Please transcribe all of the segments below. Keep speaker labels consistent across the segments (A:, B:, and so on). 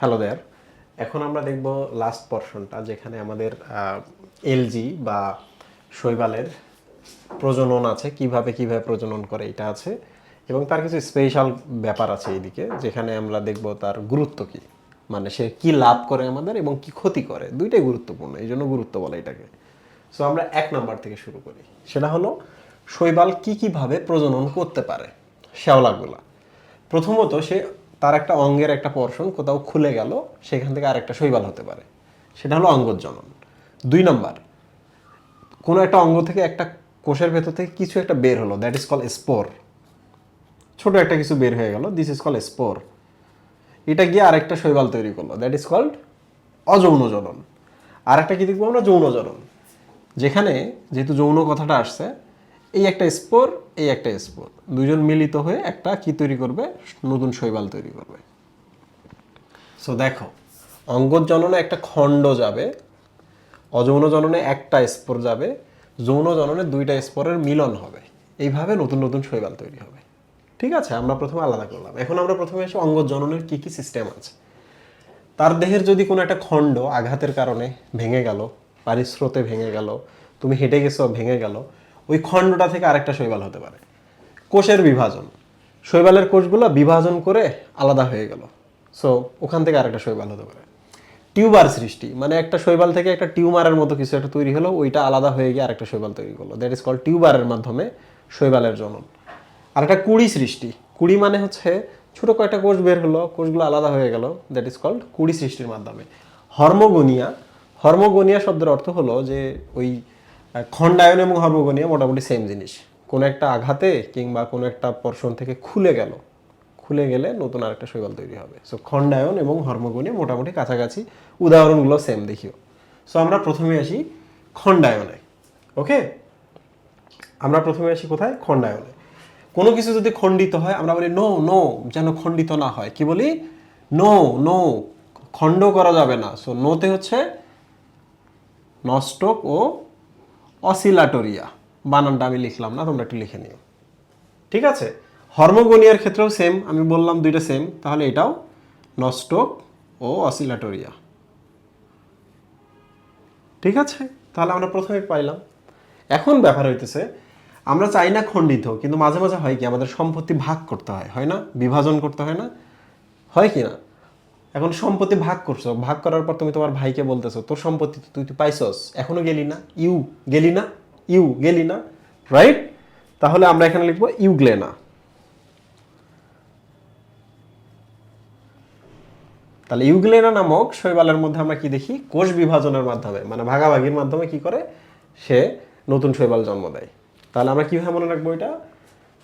A: Hello দেয়ার এখন আমরা দেখব লাস্ট পর্শনটা যেখানে আমাদের এলজি বা শৈবালের প্রজনন আছে, কীভাবে কীভাবে প্রজনন করে এটা আছে এবং তার কিছু স্পেশাল ব্যাপার আছে এইদিকে, যেখানে আমরা দেখব তার গুরুত্ব কি। মানে সে কি লাভ করে আমাদের এবং কি ক্ষতি করে, দুইটাই গুরুত্বপূর্ণ, এই জন্য গুরুত্ব বলে এটাকে। সো আমরা এক নাম্বার থেকে শুরু করি। সেটা হলো, শৈবাল কি কীভাবে প্রজনন করতে পারে? শ্যাওলাগুলা। প্রথমত সে তার একটা অঙ্গের একটা পর্শন কোথাও খুলে গেল, সেখান থেকে আরেকটা শৈবাল হতে পারে। সেটা হলো অঙ্গজনন দুই নম্বর, কোনো একটা অঙ্গ থেকে একটা কোষের ভেতর থেকে কিছু একটা বের হলো দ্যাট ইজ কল স্পোর ছোট একটা কিছু বের হয়ে গেল দিস ইজ কল স্পোর এটা গিয়ে আরেকটা শৈবাল তৈরি করল দ্যাট ইজ কল্ড অযৌন জনন। আর একটা কি দেখব আমরা? যৌন জনন। যেখানে যেহেতু যৌন কথাটা আসছে এই একটা স্পোর, এই একটা স্পোর। দুজন মিলিত হয়ে একটা কি তৈরি করবে? নতুন শৈবাল তৈরি করবে। সো দেখো অঙ্গজ জননে একটা খণ্ড যাবে, অযৌন জননে একটা স্পোর যাবে, যৌন জননে দুইটা স্পোরের মিলন হবে। এইভাবে নতুন নতুন শৈবাল তৈরি হবে। ঠিক আছে? আমরা প্রথমে আলাদা করলাম। এখন আমরা প্রথমে এসে অঙ্গজ জননের কি কি সিস্টেম আছে। তার দেহের যদি কোনো একটা খণ্ড আঘাতের কারণে ভেঙে গেল পারিস্রোতে ভেঙে গেল, তুমি হেঁটে গেছো, ভেঙে গেল ওই খণ্ডটা থেকে আরেকটা শৈবাল হতে পারে। কোষের বিভাজন। শৈবালের কোষগুলো বিভাজন করে আলাদা হয়ে গেল। সো ওখান থেকে আরেকটা শৈবাল হতে পারে। টিউবার সৃষ্টি মানে একটা শৈবাল থেকে একটা টিউমারের মতো কিছু একটা তৈরি হলো, ওইটা আলাদা হয়ে গিয়ে আরেকটা শৈবাল তৈরি করল। দ্যাট ইজ কল টিউবারের মাধ্যমে শৈবালের জনন। আর একটা কুড়ি সৃষ্টি। কুড়ি মানে হচ্ছে ছোট কয়েকটা কোষ বের হলো, কোষগুলো আলাদা হয়ে গেল। দ্যাট ইজ কল্ড কুড়ি সৃষ্টির মাধ্যমে। হর্মোগোনিয়া। হর্মোগোনিয়া শব্দের অর্থ হলো যে ওই খণ্ডায়ন এবং হর্মোগোনিয়া মোটামুটি সেম জিনিস। কোনো একটা আঘাতে কিংবা কোনো একটা পর্ষণ থেকে খুলে গেল, খুলে গেলে নতুন আরেকটা শৈবাল তৈরি হবে। সো খণ্ডায়ন এবং হর্মোগোনিয়া মোটামুটি কাছাকাছি, উদাহরণগুলো সেম দেখিও। সো আমরা প্রথমে আসি খণ্ডায়নে ওকে আমরা প্রথমে আসি কোথায়? খণ্ডায়নে। কোনো কিছু যদি খণ্ডিত হয়, আমরা বলি নো নো যেন খণ্ডিত না হয়। কি বলি? নো নো খণ্ড করা যাবে না। সো নোতে হচ্ছে নস্টক ও অসিলাটোরিয়া। বানানটা আমি লিখলাম না, তোমরা একটু লিখে নিও। ঠিক আছে? হর্মোগোনিয়ার ক্ষেত্রেও সেম আমি বললাম দুইটা সেম তাহলে এটাও নস্টক ও অসিলাটোরিয়া। ঠিক আছে? তাহলে আমরা প্রথমে পাইলাম। এখন ব্যাপার হইতেছে, আমরা চাই না খণ্ডিত, কিন্তু মাঝে মাঝে হয় কি, আমাদের সম্পত্তি ভাগ করতে হয় হয় না? বিভাজন করতে হয় না? হয় কি না? এখন সম্পত্তি ভাগ করছ, ভাগ করার পর তুমি তোমার ভাইকে বলতেছো, তোর সম্পত্তি তো তুই তুই পাইছস, এখনও গেলি না, ইউ, গেলি না, ইউ, গেলি না রাইট তাহলে আমরা এখানে লিখব ইউগ্লেনা। তাহলে ইউগ্লেনা নামক শৈবালের মধ্যে আমরা কি দেখি? কোষ বিভাজনের মাধ্যমে মানে ভাগাভাগির মাধ্যমে কি করে? সে নতুন শৈবাল জন্ম দেয়। তাহলে আমরা কীভাবে মনে রাখব এটা?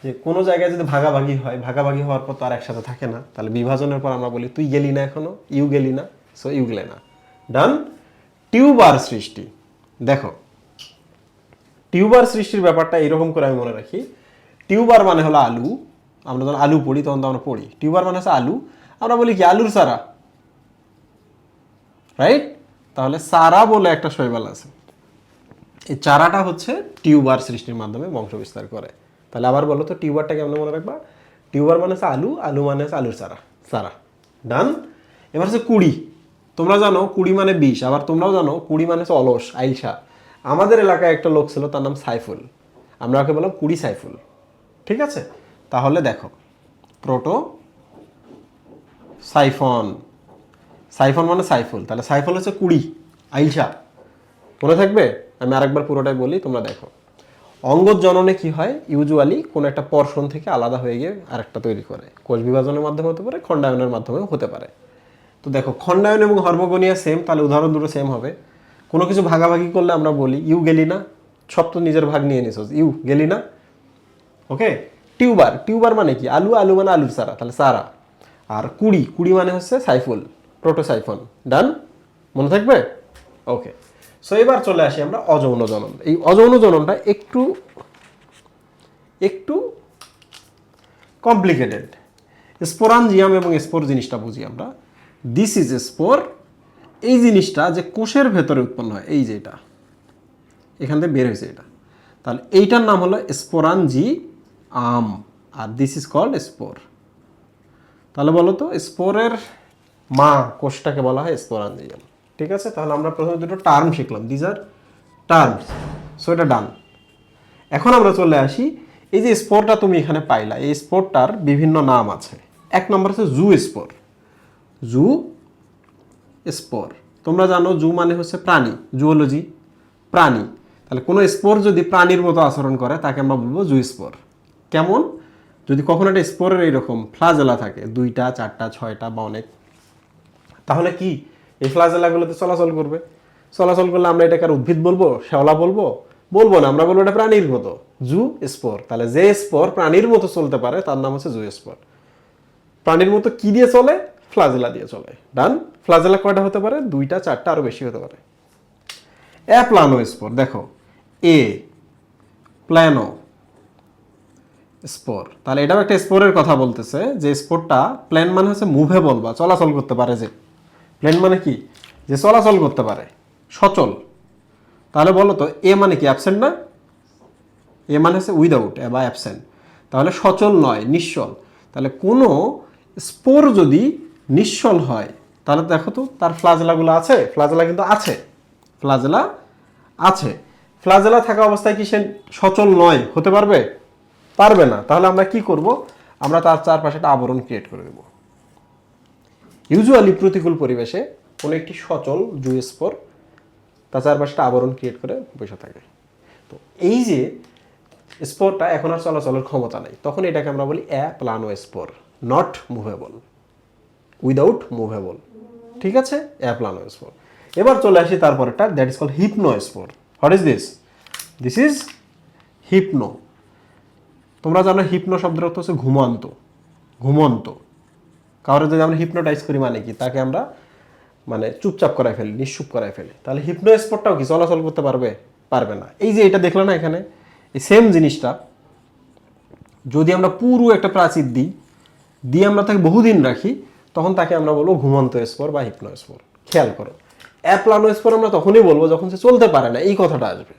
A: যে কোনো জায়গায় যদি ভাগাভাগি হয়, ভাগাভাগি হওয়ার পর তো আর একসাথে থাকে না। তাহলে বিভাজনের পর আমরা বলি, তুই গেলি না এখনও? ইউ গেলি না? সো ইউ গেলে ইউগ্লেনা ডান টিউবার সৃষ্টি। দেখো, টিউবার সৃষ্টির ব্যাপারটা এরকম করে আমি মনে রাখি। টিউবার মানে হলো আলু। আমরা যখন আলু পড়ি, তখন তো আমরা পড়ি। টিউবার মানে হচ্ছে আলু। আমরা বলি কি, আলুর সারা রাইট তাহলে সারা বলে একটা শৈবাল আছে। এই চারাটা হচ্ছে টিউবার সৃষ্টির মাধ্যমে বংশ বিস্তার করে। তাহলে আবার বলো তো টিউবারটা কেমন মনে রাখবা? টিউবার মানে হচ্ছে আলু আলু মানে হচ্ছে আলুর সারা সারা ডান এবার হচ্ছে কুড়ি। তোমরা জানো কুড়ি মানে বিষ, আবার তোমরাও জানো কুড়ি মানে হচ্ছে অলস, আইলসা। আমাদের এলাকায় একটা লোক ছিল, তার নাম সাইফুল। আমরা ওকে বললাম কুড়ি সাইফুল। ঠিক আছে? তাহলে দেখো, প্রোটো সাইফন। সাইফন মানে সাইফুল, তাহলে সাইফুল হচ্ছে কুড়ি, আইলসা। মনে থাকবে? আমি আরেকবার পুরোটাই বলি, তোমরা দেখো। অঙ্গজ জননে কি হয়? ইউজুয়ালি কোনো একটা পর্ষণ থেকে আলাদা হয়ে গিয়ে আরেকটা তৈরি করে। কোষ বিভাজনের মাধ্যমে হতে পারে, খণ্ডায়নের মাধ্যমেও হতে পারে। তো দেখো, খণ্ডায়ন এবং হর্মোগোনিয়া সেম তাহলে উদাহরণ দুটো সেম হবে। কোনো কিছু ভাগাভাগি করলে আমরা বলি, ইউ গেলি না, সব তো নিজের ভাগ নিয়ে নিছ ইউ গেলি না। ওকে? টিউবার টিউবার মানে কি? আলু আলু মানে আলুর সারা তাহলে সারা আর কুড়ি কুড়ি মানে হচ্ছে সাইফুল, প্রোটোসাইফন। ডান? মনে থাকবে? ওকে। সো এবার চলে আসি আমরা অযৌন জনন। এই অযৌন জননটা একটু একটু কমপ্লিকেটেড স্পোরানজিয়াম এবং স্পোর জিনিসটা বুঝি আমরা। দিস ইজ স্পোর এই জিনিসটা যে কোষের ভেতরে উৎপন্ন হয়, এই যে এটা। এখান থেকে বের হয়েছে এটা। তাহলে এইটার নাম হলো স্পোরানজি আম আর দিস ইজ কল্ড স্পোর তাহলে বলো তো, স্পোরের মা কোষটাকে বলা হয় স্পোরাঞ্জিয়াম। ঠিক আছে? তাহলে আমরা প্রথমে দুটো টার্ম শিখলাম। দিজ আর টার্মস সো এটা ডান এখন আমরা চলে আসি। এই যে স্পোরটা তুমি এখানে পাইলা, এই স্পোরটার বিভিন্ন নাম আছে। এক নম্বর হচ্ছে জু স্পোর জু স্পোর তোমরা জানো জু মানে হচ্ছে প্রাণী জুওলজি প্রাণী। তাহলে কোনো স্পোর যদি প্রাণীর মতো আচরণ করে, তাকে আমরা বলব জু স্পোর কেমন? যদি কখনো একটা স্পোরের এইরকম ফ্লাজেলা থাকে, দুইটা, চারটা, ছয়টা বা অনেক, তাহলে কি? এই ফ্লাজেলাগুলোতে চলাচল করবে। চলাচল করলে আমরা এটাকে আর উদ্ভিদ বলব, শ্যাওলা বলব বলব না, আমরা বলব এটা প্রাণীর মতো। Zoospore. তাহলে যে স্পোর প্রাণীর মতো চলতে পারে, তার নাম হচ্ছে জু স্পোর। প্রাণীর মতো কি দিয়ে চলে? ফ্লাজেলা দিয়ে চলে। ডান, ফ্লাজেলা কয়টা হতে পারে? দুইটা, চারটা, আরও বেশি হতে পারে। অ্যাপ্লানো স্পোর, দেখো। Aplanospore. তাহলে এটাও একটা স্পোরের কথা বলতেছে, যে স্পোরটা প্ল্যান মানে হচ্ছে মুভেবল বা চলাচল করতে পারে যে। প্ল্যান মানে কি? যে চলাচল করতে পারে। সচল। তাহলে বলো তো এ মানে কি? অ্যাবসেন্ট না? এ মানে হচ্ছে উইদাউট বা অ্যাবসেন্ট তাহলে সচল নয় নিশ্চল তাহলে কোনো স্পোর যদি নিশ্চল হয়, তাহলে দেখো তো, তার ফ্লাজেলাগুলো আছে, ফ্লাজেলা কিন্তু আছে। ফ্লাজেলা আছে। ফ্লাজেলা থাকা অবস্থায় কি সে সচল নয়? হতে পারবে? পারবে না। তাহলে আমরা কি করব? আমরা তার চারপাশে একটা আবরণ ক্রিয়েট করে দেব। ইউজুয়ালি প্রতিকূল পরিবেশে কোনো একটি সচল জুয়েস্পোর তার চারপাশে একটা আবরণ ক্রিয়েট করে বসে থাকে। তো এই যে স্পোরটা এখন আর চলাচলের ক্ষমতা নেই, তখন এটাকে আমরা বলি aplanospore not movable without movable ঠিক আছে? অ্যা প্লানো স্পোর এবার চলে আসি তারপরটা that is call hypnospore what is this this is hypno তোমরা জানো হিপনো শব্দের অর্থ হচ্ছে ঘুমন্ত ঘুমন্ত। কারও যদি আমরা হিপনোটাইজ করি মানে কি? তাকে আমরা মানে চুপচাপ করায় ফেলি, নিঃসুপ করায় ফেলি। তাহলে হিপনো স্পটটাও কি? চলাচল করতে পারবে? পারবে না। এই যে এটা দেখল না এখানে, এই সেম জিনিসটা, যদি আমরা পুরো একটা প্রাচীর দিই, দিয়ে আমরা তাকে বহুদিন রাখি, তখন তাকে আমরা বলব ঘুমন্ত স্পর বা হিপনো স্পর খেয়াল করো। অ্যাপ্লানো স্পর আমরা তখনই বলব যখন সে চলতে পারে না, এই কথাটা আসবে।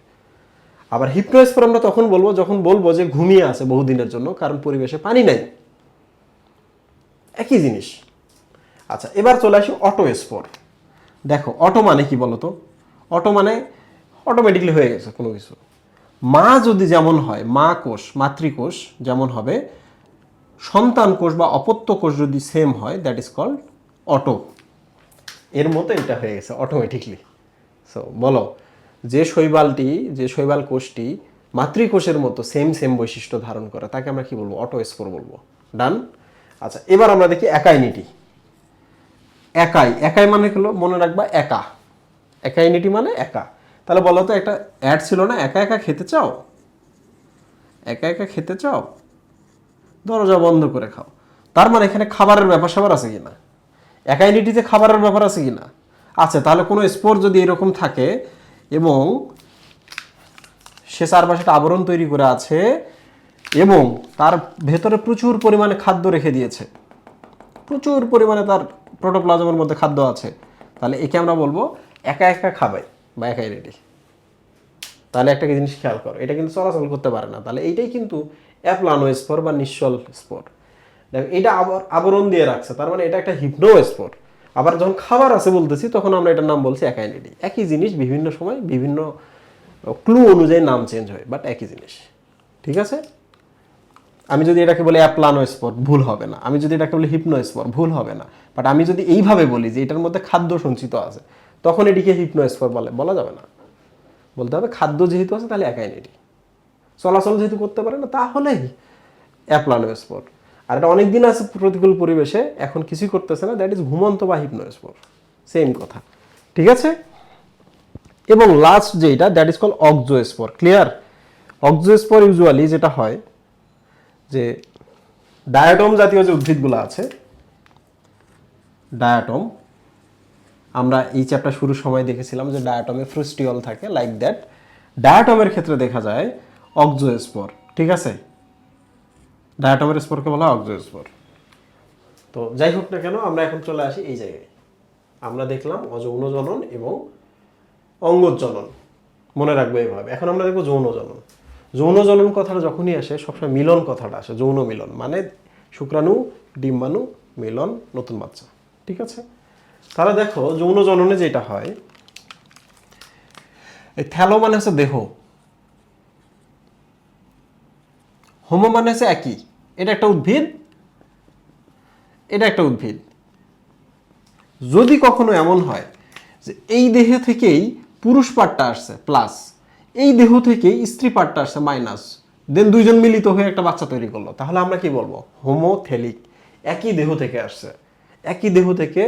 A: আবার হিপনোস্পর আমরা তখন বলব যখন বলব যে ঘুমিয়ে আছে বহুদিনের জন্য, কারণ পরিবেশে পানি নাই। একই জিনিস। আচ্ছা এবার চলে আসি অটো স্পোর দেখো, অটো মানে কি বলতো? অটো মানে অটোমেটিকলি হয়ে গেছে কোনো কিছু। মা যদি যেমন হয়, মা কোষ, মাতৃকোষ যেমন হবে, সন্তান কোষ বা অপত্য কোষ যদি সেম হয় দ্যাট ইজ কল্ড অটো। এর মতো এটা হয়ে গেছে অটোমেটিকলি সো বলো, যে শৈবালটি, যে শৈবাল কোষটি মাতৃকোষের মতো সেম সেম বৈশিষ্ট্য ধারণ করে, তাকে আমরা কি বলব? অটো স্পোর বলব। ডান আচ্ছা এবার আমরা দেখি একাইনিটি একাই একাই মানে হলো? মনে রাখবা একা। একাইনিটি মানে একা। তাহলে বলো তো, একটা অ্যাড ছিল না? একা একা খেতে চাও? একা একা খেতে চাও? দরজা বন্ধ করে খাও। তার মানে এখানে খাবারের ব্যাপার স্যাপার আছে কিনা? একাইনিটিতে খাবারের ব্যাপার আছে কিনা? আছে তাহলে কোনো স্পোর যদি এরকম থাকে এবং সে চারপাশে একটা আবরণ তৈরি করে আছে এবং তার ভেতরে প্রচুর পরিমাণে খাদ্য রেখে দিয়েছে। প্রচুর পরিমাণে তার প্রোটোপ্লাজমের মধ্যে খাদ্য আছে। তাহলে একে আমরা বলব একা একা খাবাই বা একাই রেডি তাহলে একটা জিনিস খেয়াল করো, এটা কিন্তু চলাচল করতে পারে না। তাহলে এইটাই কিন্তু অ্যাপ্লানো স্পোর বা নিশ্চল স্পোর দেখো, এটা আবার আবরণ দিয়ে রাখছে, তার মানে এটা একটা হিপনো স্পোর আবার যখন খাবার আছে বলতেছি, তখন আমরা এটার নাম বলছি একাইনিডি একই জিনিস বিভিন্ন সময় বিভিন্ন ক্লু অনুযায়ী নাম চেঞ্জ হয় বাট একই জিনিস। ঠিক আছে? আমি যদি এটাকে বলি অ্যাপ্লানো স্পট ভুল হবে না। আমি যদি এটাকে বলি হিপনো স্পট ভুল হবে না। বাট আমি যদি এইভাবে বলি যে এটার মধ্যে খাদ্য সঞ্চিত আছে, তখন এটিকে হিপনো স্পট বলে। বলা যাবে না। বলতে হবে খাদ্য যেহেতু আছে, তাহলে একাই এটি। চলাচল যেহেতু করতে পারে না, তাহলেই অ্যাপ্লানো স্পট আর এটা অনেক দিন আছে প্রতিকূল পরিবেশে, এখন কিছুই করতেছে না দ্যাট ইজ ঘুমন্ত বা হিপনো স্পট সেম কথা। ঠিক আছে? এবং লাস্ট যেটা that is call auxospore clear auxospore usually যেটা হয় যে ডায়াটম জাতীয় যে উদ্ভিদগুলো আছে, ডায়াটম, আমরা এই চ্যাপ্টার শুরুর সময় দেখেছিলাম যে ডায়াটমে ফ্রুস্টিওল থাকে লাইক দ্যাট ডায়াটমের ক্ষেত্রে দেখা যায় অক্সো স্পোর ঠিক আছে? ডায়াটমের স্পোরকে বলা হয় অক্সো স্পোর তো যাই হোক না কেন, আমরা এখন চলে আসি এই জায়গায়। আমরা দেখলাম অযৌন জনন এবং অঙ্গজনন মনে রাখব এইভাবে এখন আমরা দেখব যৌন জনন। যৌন জনন কথাটা যখনই আসে, সবসময় মিলন কথাটা আসে, যৌন মিলন। মানে শুক্রাণু, ডিম্বাণু, মিলন, নতুন বাচ্চা। ঠিক আছে? তাহলে দেখো, যৌন জননে যেটা হয়, এই থ্যালো মানে হচ্ছে দেহ। হোমো মানে হচ্ছে একই। এটা একটা উদ্ভিদ, এটা একটা উদ্ভিদ। যদি কখনো এমন হয় যে এই দেহ থেকেই পুরুষ পার্টটা আসছে প্লাস এই দেহ থেকেই স্ত্রী পার্টটা আসছে মাইনাস দেন দুইজন মিলিত হয়ে একটা বাচ্চা তৈরি করল। তাহলে আমরা কি বলব? হোমোথেলিক একই দেহ থেকে আসছে। একই দেহ থেকে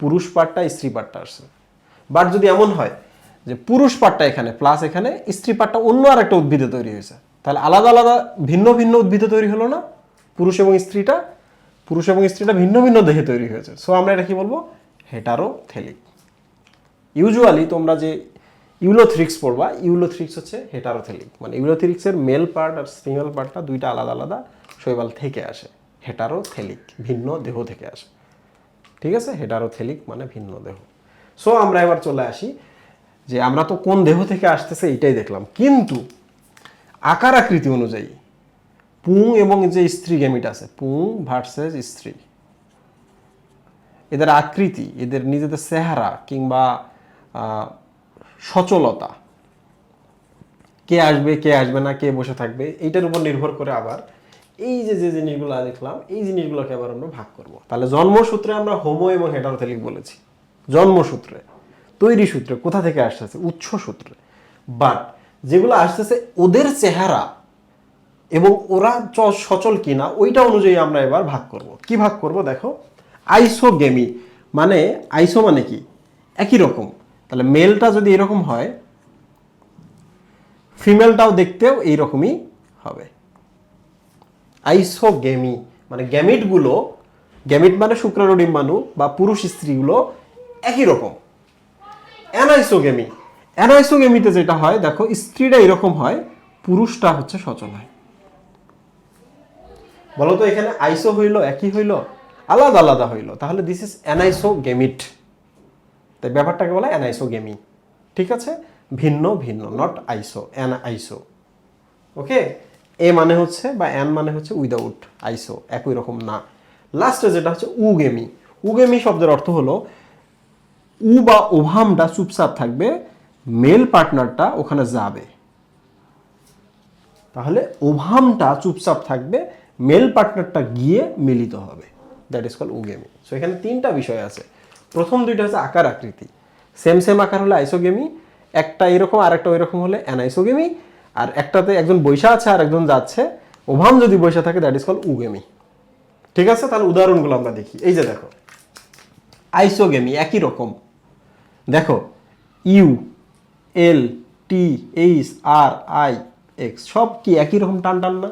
A: পুরুষ পার্টটা স্ত্রী পার্টটা আসছে। বাট যদি এমন হয় যে পুরুষ পার্টটা এখানে প্লাস এখানে, স্ত্রী পার্টটা অন্য আর একটা উদ্ভিদে তৈরি হয়েছে, তাহলে আলাদা আলাদা ভিন্ন ভিন্ন উদ্ভিদে তৈরি হলো না? পুরুষ এবং স্ত্রীটা, পুরুষ এবং স্ত্রীটা ভিন্ন ভিন্ন দেহে তৈরি হয়েছে। সো আমরা এটা কি বলব? হেটারোথেলিক ইউজুয়ালি তোমরা যে ইউলোথ্রিক্স পড়বা। ইউলোথ্রিক্স হচ্ছে হেটারোথেলিক। মানে ইউলোথ্রিক্সের মেল পার্ট আর ফিমেল পার্টটা দুইটা আলাদা আলাদা শৈবাল থেকে আসে। হেটারোথেলিক, ভিন্ন দেহ থেকে আসে। ঠিক আছে? হেটারোথেলিক মানে ভিন্ন দেহ। সো আমরা এবার চলে আসি যে আমরা তো কোন দেহ থেকে আসতেছে এটাই দেখলাম। কিন্তু আকার আকৃতি অনুযায়ী পুং এবং যে স্ত্রী গেমিট আছে, পুং ভার্সেস স্ত্রী। এদের আকৃতি, এদের নিজেদের চেহারা কিংবা সচলতা। কে আসবে কে আসবে না, কে বসে থাকবে, এইটার উপর নির্ভর করে আবার এই যে যে জিনিসগুলো দেখলাম, এই জিনিসগুলোকে আবার আমরা ভাগ করব। তাহলে জন্মসূত্রে আমরা হোমো এবং হেটারোথেলিক বলেছি। জন্মসূত্রে, তৈরি সূত্রে, কোথা থেকে আসতেছে? উৎস সূত্রে বাট যেগুলো আসতেছে ওদের চেহারা এবং ওরা সচল কিনা, ওইটা অনুযায়ী আমরা এবার ভাগ করব। কি ভাগ করব? দেখো আইসোগেমি মানে আইসো মানে কি? একই রকম। তাহলে মেলটা যদি এরকম হয় ফিমেলটাও দেখতেও এইরকমই হবে। আইসোগেমি মানে গ্যামিটগুলো গ্যামিট মানে শুক্রাণু ডিম্বাণু বা পুরুষ স্ত্রীগুলো একই রকম। অ্যানাইসোগেমি অ্যানাইসোগেমিতে যেটা হয়, দেখো স্ত্রীটা এরকম হয়, পুরুষটা হচ্ছে সচল হয়। বলো তো এখানে আইসো হইল, একই হইল? আলাদা আলাদা হইল। তাহলে দিস ইজ অ্যানাইসোগেমিট তাই ব্যাপারটাকে বলে অ্যানাইসোগেমি। ঠিক আছে? ভিন্ন ভিন্ন নট আইসো অ্যান আইসো ওকে? এ মানে হচ্ছে বা অ্যান মানে হচ্ছে উইদাউট আইসো একই রকম না। লাস্টে যেটা হচ্ছে উগেমি। উগেমি শব্দের অর্থ হলো, উ বা ওভামটা চুপচাপ থাকবে মেল পার্টনারটা ওখানে যাবে। তাহলে ওভামটা চুপচাপ থাকবে মেল পার্টনারটা গিয়ে মিলিত হবে। That is call oogamy. So এখানে তিনটা বিষয় আছে। প্রথম দুইটা হচ্ছে আকার আকৃতি। সেম সেম আকার হলে আইসোগেমি একটা এরকম আর একটা ওইরকম হলে অ্যানাইসোগেমি আর একটাতে একজন বৈশা আছে আর একজন যাচ্ছে। ওভাম যদি বৈশা থাকে দ্যাট ইজ কল উগেমি ঠিক আছে? তাহলে উদাহরণগুলো আমরা দেখি। এই যে দেখো আইসোগেমি একই রকম। দেখো U L T H R I X সব কি একই রকম টান টান না?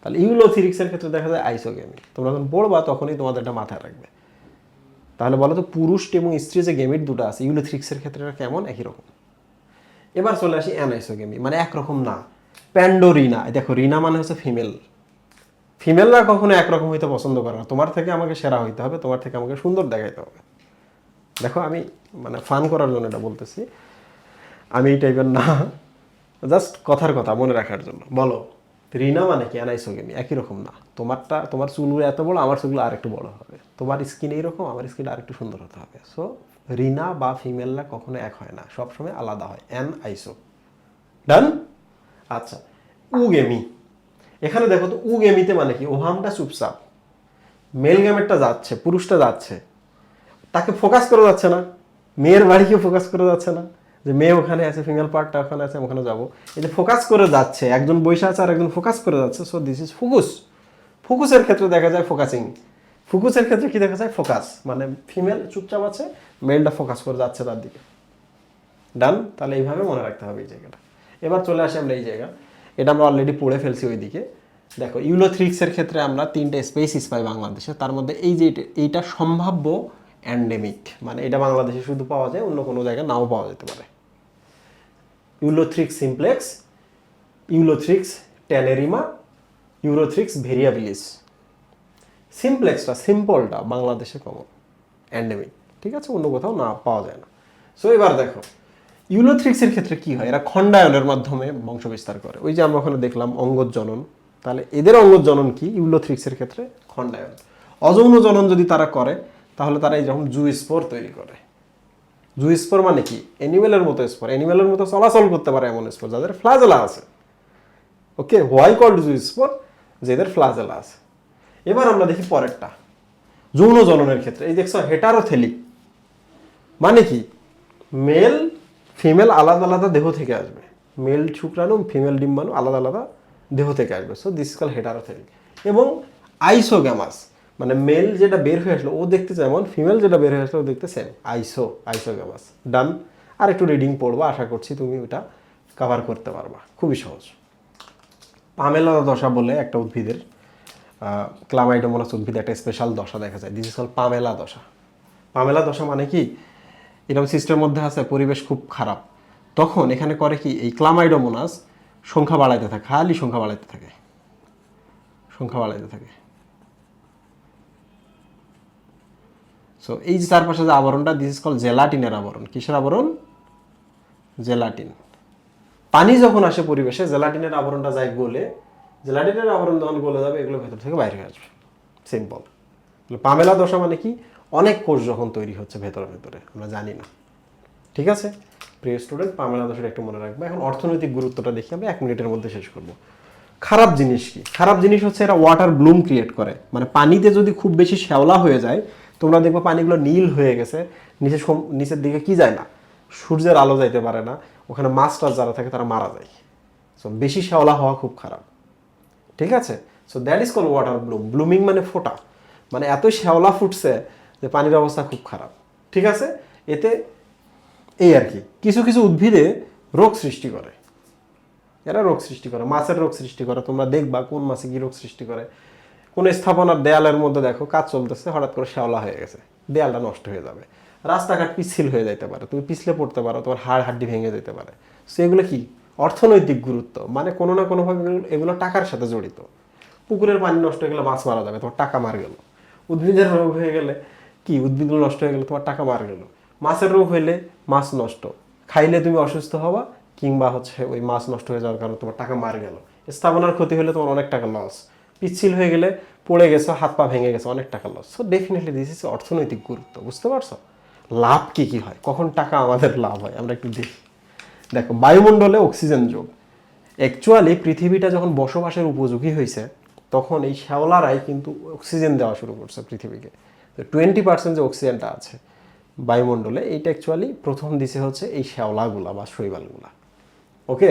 A: তাহলে ইউলোথিরিক্সের ক্ষেত্রে দেখা যায় আইসোগেমি তোমরা যখন পড়বা, তখনই তোমাদের এটা মাথায় রাখবে। তাহলে বলো তো পুরুষ এবং স্ত্রী যে গেমিট দুটো আছে ইউলোথ্রিক্সের ক্ষেত্রে কেমন? একই রকম। এবার চলে আসি অ্যানাইসোগেমি মানে একরকম না। প্যান্ডোরিনা দেখো, রিনা মানে হচ্ছে ফিমেল ফিমেলরা কখনো একরকম হইতে পছন্দ করে না। তোমার থেকে আমাকে সেরা হইতে হবে, তোমার থেকে আমাকে সুন্দর দেখাইতে হবে। দেখো, আমি মানে ফান করার জন্য এটা বলতেছি। আমি এই টাইপের না। জাস্ট কথার কথা, মনে রাখার জন্য। বলো। রিনা মানে কি অ্যানাইসোগেমি একই রকম না। তোমারটা, তোমার চুলগুলো এত বড়, আমার চুলগুলো আরেকটু বড় হবে। তোমার স্কিন এইরকম, আমার স্কিন আরেকটু সুন্দর হতে হবে। সো রিনা বা ফিমেলরা কখনো এক হয় না। সবসময় আলাদা হয়। অ্যান আইসো ডান আচ্ছা উগেমি। এখানে দেখো তো, উগেমিতে মানে কি? ওহামটা চুপচাপ। মেল গেমেরটা যাচ্ছে, পুরুষটা যাচ্ছে। তাকে ফোকাস করে যাচ্ছে না। মেয়ের বাড়িকে ফোকাস করে যাচ্ছে না। যে মেয়ে ওখানে আছে ফিমেল পার্টটা ওখানে আছে ওখানে যাব। এই যে ফোকাস করে যাচ্ছে, একজন বৈশা আছে আর একজন ফোকাস করে যাচ্ছে। সো দিস ইজ ফোকুস ফোকুসের ক্ষেত্রে দেখা যায় ফোকাসিং ফোকুসের ক্ষেত্রে কি দেখা যায়? ফোকাস মানে ফিমেল চুপচাপ আছে মেলটা ফোকাস করে যাচ্ছে তার দিকে। ডান তাহলে এইভাবে মনে রাখতে হবে এই জায়গাটা। এবার চলে আসি আমরা এই জায়গা। এটা আমরা অলরেডি পড়ে ফেলছি ওইদিকে। দেখো ইউলোথ্রিক্সের ক্ষেত্রে আমরা তিনটে স্পেসিস পাই বাংলাদেশে। তার মধ্যে এই যে এইটা সম্ভাব্য অ্যান্ডেমিক মানে এটা বাংলাদেশে শুধু পাওয়া যায়, অন্য কোনো জায়গায় নাও পাওয়া যেতে পারে। Ulothrix simplex, Ulothrix tenerrima Ulothrix variabilis. সিমপ্লেক্সটা, সিম্পলটা বাংলাদেশে কমন অ্যান্ডেমিক ঠিক আছে? অন্য কোথাও না পাওয়া যায় না। সো এবার দেখো, ইউলোথ্রিক্সের ক্ষেত্রে কি হয়? এরা খণ্ডায়নের মাধ্যমে বংশ বিস্তার করে। ওই যে আমরা ওখানে দেখলাম, অঙ্গজ জনন। তাহলে এদের অঙ্গজ জনন কি? ইউলোথ্রিক্সের ক্ষেত্রে খণ্ডায়ন। অযৌন জনন যদি তারা করে, তাহলে তারা এই যখন জু স্পোর তৈরি করে। জু স্পোর মানে কি? অ্যানিমেলের মতো স্পোর। অ্যানিমেলের মতো চলাচল করতে পারে এমন স্পোর, যাদের ফ্লাজেলা আছে। Okay why called zoospore? যেদের flagella আছে। এবার আমরা দেখি পরেরটা। যৌন জননের ক্ষেত্রে। এই দেখছ হেটারোথেলিক মানে কি? মেল ফিমেল আলাদা আলাদা দেহ থেকে আসবে। মেল শুক্রাণু ফিমেল ডিম্বাণু আলাদা আলাদা দেহ থেকে আসবে। সো দিস কল হেটারোথেলিক এবং আইসোগ্যামাস মানে মেল যেটা বের হয়ে আসলো, ও দেখতে যেমন ফিমেল যেটা বের হয়ে আসলো, ও দেখতে সেম আইসো আইসোগ্যামাস ডান আর একটু রিডিং পড়ব, আশা করছি তুমি ওটা কভার করতে পারবা। খুবই সহজ। পামেলা দশা বলে একটা উদ্ভিদের ক্লামাইডোমোনাস উদ্ভিদ একটা স্পেশাল দশা দেখা যায়। দিস ইজ কল পামেলা দশা। পামেলা দশা মানে কি? এরকম সিস্টেমের মধ্যে আছে, পরিবেশ খুব খারাপ। তখন এখানে করে কি? এই ক্লামাইডোমোনাস সংখ্যা বাড়াইতে থাকে, খালি সংখ্যা বাড়াইতে থাকে। সংখ্যা বাড়াইতে থাকে। সো এই যে চারপাশে যে আবরণটা দিস ইজ কল জেলাটিনের আবরণ। কিসের আবরণ? জেলাটিন পানি যখন আসে পরিবেশে জেলাটিনের আবরণটা যায় গলে জেলাটিনের আবরণ যখন গলে যাবে, এগুলো ভেতর থেকে বাইরে আসবে। সিম্পল পামেলা দশা মানে কি? অনেক কোষ যখন তৈরি হচ্ছে ভেতরে ভেতরে, আমরা জানি না। ঠিক আছে? প্রিয় স্টুডেন্ট পামেলা দশাটা একটু মনে রাখবে। এখন অর্থনৈতিক গুরুত্বটা দেখি, আমরা এক মিনিটের মধ্যে শেষ করব। খারাপ জিনিস কি? খারাপ জিনিস হচ্ছে এরা ওয়াটার ব্লুম ক্রিয়েট করে। মানে পানিতে যদি খুব বেশি শ্যাওলা হয়ে যায় তোমরা দেখবে পানিগুলো নীল হয়ে গেছে। নিচে নিচের দিকে কি যায় না? সূর্যের আলো যাইতে পারে না। ওখানে মাছ টাছ যারা থাকে তারা মারা যায়। সো বেশি শ্যাওলা হওয়া খুব খারাপ। ঠিক আছে? So that is call water bloom blooming মানে ফোটা। মানে এত শ্যাওলা ফুটছে যে পানির অবস্থা খুব খারাপ। ঠিক আছে? এতে এই আর কি। কিছু কিছু উদ্ভিদে রোগ সৃষ্টি করে। এরা রোগ সৃষ্টি করে। মাছের রোগ সৃষ্টি করে। তোমরা দেখবা কোন মাছে কি রোগ সৃষ্টি করে। কোন স্থাপনার দেয়ালের মধ্যে দেখো কাজ চলতেছে, হঠাৎ করে শ্যাওলা হয়ে গেছে। দেয়ালটা নষ্ট হয়ে যাবে। রাস্তাঘাট পিছিল হয়ে যাইতে পারে, তুমি পিছলে পড়তে পারো, তোমার হাড় হাড্ডি ভেঙে যেতে পারে। সো এগুলো কি? অর্থনৈতিক গুরুত্ব। মানে কোনো না কোনোভাবে এগুলো- টাকার সাথে জড়িত। পুকুরের পানি নষ্ট হয়ে গেলে মাছ মারা যাবে, তোমার টাকা মার গেল। উদ্ভিদের রোগ হয়ে গেলে কি? উদ্ভিদগুলো নষ্ট হয়ে গেলে তোমার টাকা মার গেল। মাছের রোগ হইলে মাছ নষ্ট। খাইলে তুমি অসুস্থ হবা, কিংবা হচ্ছে ওই মাছ নষ্ট হয়ে যাওয়ার কারণে তোমার টাকা মার গেল। স্থাপনার ক্ষতি হলে তোমার অনেক টাকা লস পিচ্ছিল হয়ে গেলে পড়ে গেছো, হাত পা ভেঙে গেছে, অনেক টাকা loss so definitely this is অর্থনৈতিক গুরুত্ব, বুঝতে পারছ? লাভ কী কী হয়? কখন টাকা আমাদের লাভ হয়? আমরা একটু দেখি। দেখো, বায়ুমণ্ডলে অক্সিজেন যোগ। অ্যাকচুয়ালি পৃথিবীটা যখন বসবাসের উপযোগী হয়েছে, তখন এই শ্যাওলারাই কিন্তু অক্সিজেন দেওয়া শুরু করছে পৃথিবীকে। তো টোয়েন্টি পার্সেন্ট যে অক্সিজেনটা আছে বায়ুমণ্ডলে, এইটা অ্যাকচুয়ালি প্রথম দিছে হচ্ছে এই শ্যাওলাগুলা বা শৈবালগুলা। ওকে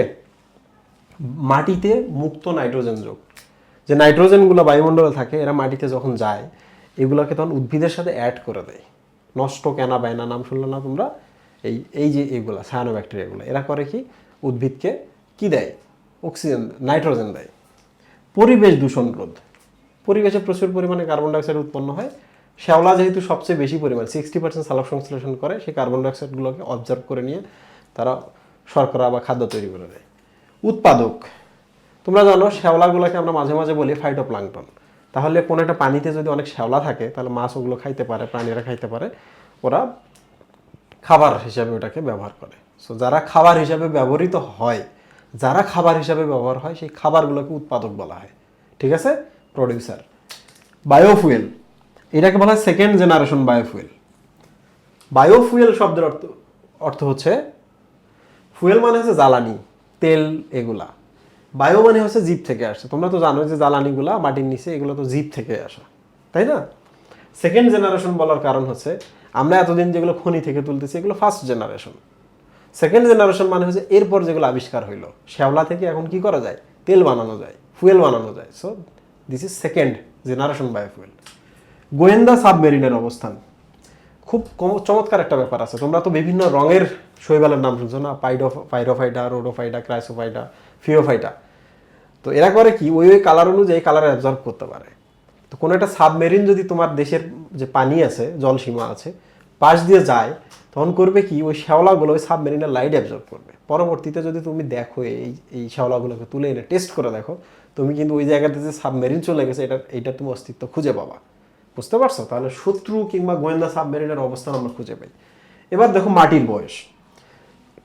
A: মাটিতে মুক্ত নাইট্রোজেন যোগ। যে নাইট্রোজেনগুলো বায়ুমণ্ডলে থাকে, এরা মাটিতে যখন যায়, এগুলোকে তখন উদ্ভিদের সাথে অ্যাড করে দেয়। নষ্ট কেনা বায়না নাম শুনলে না তোমরা? এই এই যে এগুলা সায়ানো ব্যাকটেরিয়াগুলো এরা করে কি? উদ্ভিদকে কি দেয়? অক্সিজেন নাইট্রোজেন দেয়। পরিবেশ দূষণ রোধ। পরিবেশে প্রচুর পরিমাণে কার্বন ডাইঅক্সাইড উৎপন্ন হয়। শ্যাওলা যেহেতু সবচেয়ে বেশি পরিমাণ সিক্সটি পার্সেন্ট সালফ সংশ্লেষণ করে, সেই কার্বন ডাইঅক্সাইডগুলোকে অবজার্ভ করে নিয়ে তারা শর্করা বা খাদ্য তৈরি করে দেয়। উৎপাদক। তোমরা জানো শ্যাওলাগুলোকে আমরা মাঝে মাঝে বলি ফাইটোপ্লাঙ্কটন তাহলে কোনো একটা পানিতে যদি অনেক শ্যাওলা থাকে, তাহলে মাছ ওগুলো খাইতে পারে, প্রাণীরা খাইতে পারে। ওরা খাবার হিসাবে ওটাকে ব্যবহার করে। সো যারা খাবার হিসাবে ব্যবহৃত হয়, যারা খাবার হিসাবে ব্যবহার হয়, সেই খাবারগুলোকে উৎপাদক বলা হয়। ঠিক আছে? প্রডিউসার বায়োফুয়েল এটাকে বলা হয় সেকেন্ড জেনারেশন বায়োফুয়েল বায়োফুয়েল শব্দের অর্থ অর্থ হচ্ছে ফুয়েল মানে হচ্ছে জ্বালানি, তেল, এগুলা। বায়ো মানে হচ্ছে জীব থেকে আসে তোমরা তো জানো যে জ্বালানিগুলা মাটির নিচে, এগুলো তো জীব থেকে আসা। তাই না? সেকেন্ড জেনারেশন বলার কারণ হচ্ছে, আমরা এতদিন যেগুলো খনি থেকে তুলতেছি, এগুলো ফার্স্ট জেনারেশন সেকেন্ড জেনারেশন মানে হচ্ছে এরপর যেগুলো আবিষ্কার হইল, শ্যাওলা থেকে এখন কি করা যায়? তেল বানানো যায়, ফুয়েল বানানো যায়। So this is second generation biofuel গোয়েন্দা সাবমেরিনের অবস্থান। খুব চমৎকার একটা ব্যাপার আছে। তোমরা তো বিভিন্ন রঙের শৈবালের নাম শুনছো না? পাইডো পাইরোফাইটা রোডোফাইটা ক্রাইসোফাইটা ফিওফাইটা তো এরা করে কি, ওই ওই কালার অনুযায়ী কালার অ্যাবজর্ব করতে পারে। তো কোনো একটা সাবমেরিন যদি তোমার দেশের যে পানি আছে, জলসীমা আছে, পাশ দিয়ে যায়, তখন করবে কি, ওই শ্যাওলাগুলো ওই সাবমেরিনের লাইট অ্যাবজর্ব করবে। পরবর্তীতে যদি তুমি দেখো এই এই শ্যাওলাগুলোকে তুলে এনে টেস্ট করে দেখো, তুমি কিন্তু ওই জায়গাতে যে সাবমেরিন চলে গেছে, এটা এটা তুমি অস্তিত্ব খুঁজে পাবা। বুঝতে পারছ? তাহলে শত্রু কিংবা গোয়েন্দা সাবমেরিনের অবস্থান আমরা খুঁজে পাই। এবার দেখো মাটির বয়স।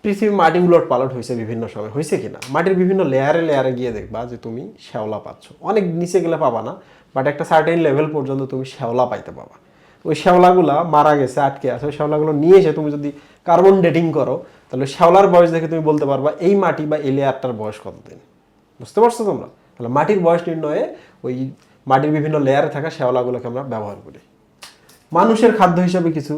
A: পৃথিবী মাটি উলট পালট হয়েছে বিভিন্ন সময়। হয়েছে কিনা মাটির বিভিন্ন লেয়ারে লেয়ারে গিয়ে দেখবা যে তুমি শ্যাওলা পাচ্ছ। অনেক নিচে গেলে পাবা না বাট একটা সার্টেন লেভেল পর্যন্ত তুমি শ্যাওলা পাইতে পাবা। ওই শ্যাওলাগুলা মারা গেছে, আটকে আছে, ওই শ্যাওলাগুলো নিয়ে এসে তুমি যদি কার্বন ডেটিং করো, তাহলে শ্যাওলার বয়স দেখে তুমি বলতে পারবা, এই মাটি বা এই লেয়ারটার বয়স কতদিন? বুঝতে পারছ তোমরা? তাহলে মাটির বয়স নির্ণয়ে ওই মাটির বিভিন্ন লেয়ারে থাকা শ্যাওলাগুলোকে আমরা ব্যবহার করি। মানুষের খাদ্য হিসাবে কিছু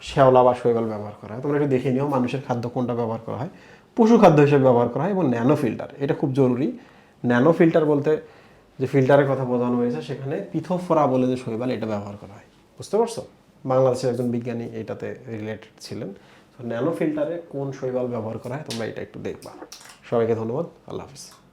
A: শ্যাওলা বা শৈবাল ব্যবহার করা হয়। তোমরা একটু দেখে নিও মানুষের খাদ্য কোনটা ব্যবহার করা হয়। পশু খাদ্য হিসেবে ব্যবহার করা হয় এবং ন্যানো ফিল্টার, এটা খুব জরুরি। ন্যানো ফিল্টার বলতে যে ফিল্টারের কথা বোঝানো হয়েছে, সেখানে পিথোফোরা বলে যে শৈবাল, এটা ব্যবহার করা হয়। বুঝতে পারছ? বাংলাদেশের একজন বিজ্ঞানী এটাতে রিলেটেড ছিলেন। তো ন্যানো ফিল্টারে কোন শৈবাল ব্যবহার করা হয়, তোমরা এটা একটু দেখবা। সবাইকে ধন্যবাদ। আল্লাহ হাফিজ।